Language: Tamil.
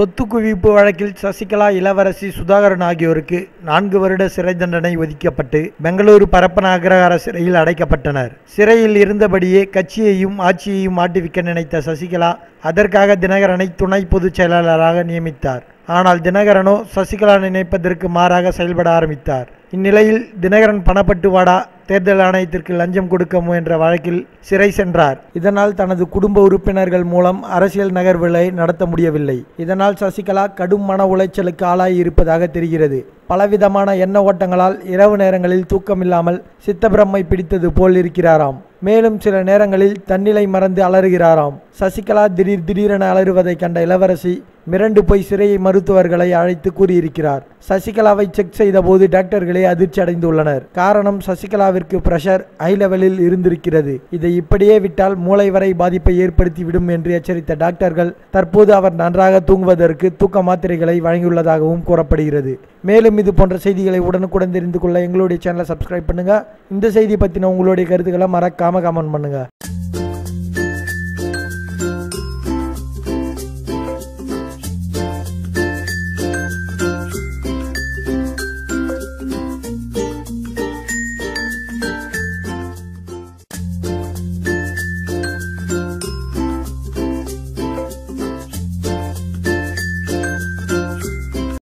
சொத்து குவிப்பு வழக்கில் சசிகலா இளவரசி சுதாகரன் ஆகியோருக்கு நான்கு வருட சிறை தண்டனை ஒதுக்கப்பட்டு பெங்களூரு பரப்பன அக்ரஹார சிறையில் அடைக்கப்பட்டனர். சிறையில் இருந்தபடியே கட்சியையும் ஆட்சியையும் மாட்டுவிக்க நினைத்த சசிகலா அதற்காக தினகரனை துணை பொதுச் செயலாளராக நியமித்தார். ஆனால் தினகரனோ சசிகலா நினைப்பதற்கு மாறாக செயல்பட ஆரம்பித்தார். இந்நிலையில் தினகரன் பணப்பட்டுவாடா தேர்தல் ஆணையத்திற்கு லஞ்சம் கொடுக்க முயன்ற வழக்கில் சிறை சென்றார். இதனால் தனது குடும்ப உறுப்பினர்கள் மூலம் அரசியல் நகர்வுகளை நடத்த முடியவில்லை. இதனால் சசிகலா கடும் மன உளைச்சலுக்கு ஆளாகி இருப்பதாக தெரிகிறது. பலவிதமான எண்ண ஓட்டங்களால் இரவு நேரங்களில் தூக்கமில்லாமல் சித்தபிரம்மை பிடித்தது போல் இருக்கிறாராம். மேலும் சில நேரங்களில் தன்னிலை மறந்து அலறுகிறாராம். சசிகலா திடீர் திடீரென அலறுவதை கண்ட இளவரசி மிரண்டு போய் சிறையை மருத்துவர்களை அழைத்து கூறியிருக்கிறார். சசிகலாவை செக் செய்தபோது டாக்டர்களே அதிர்ச்சி அடைந்துள்ளனர். காரணம் சசிகலாவிற்கு பிரஷர் ஹை லெவலில் இருந்திருக்கிறது. இதை இப்படியே விட்டால் மூளை வரை பாதிப்பை ஏற்படுத்தி விடும் என்று எச்சரித்த டாக்டர்கள் தற்போது அவர் நன்றாக தூங்குவதற்கு தூக்க மாத்திரைகளை வழங்கியுள்ளதாகவும் கூறப்படுகிறது. மேலும் இது போன்ற செய்திகளை உடனுக்குடன் தெரிந்து கொள்ள எங்களுடைய சேனலை சப்ஸ்கிரைப் பண்ணுங்க. இந்த செய்தி பற்றின உங்களுடைய கருத்துக்களை மறக்காம கமெண்ட் பண்ணுங்க.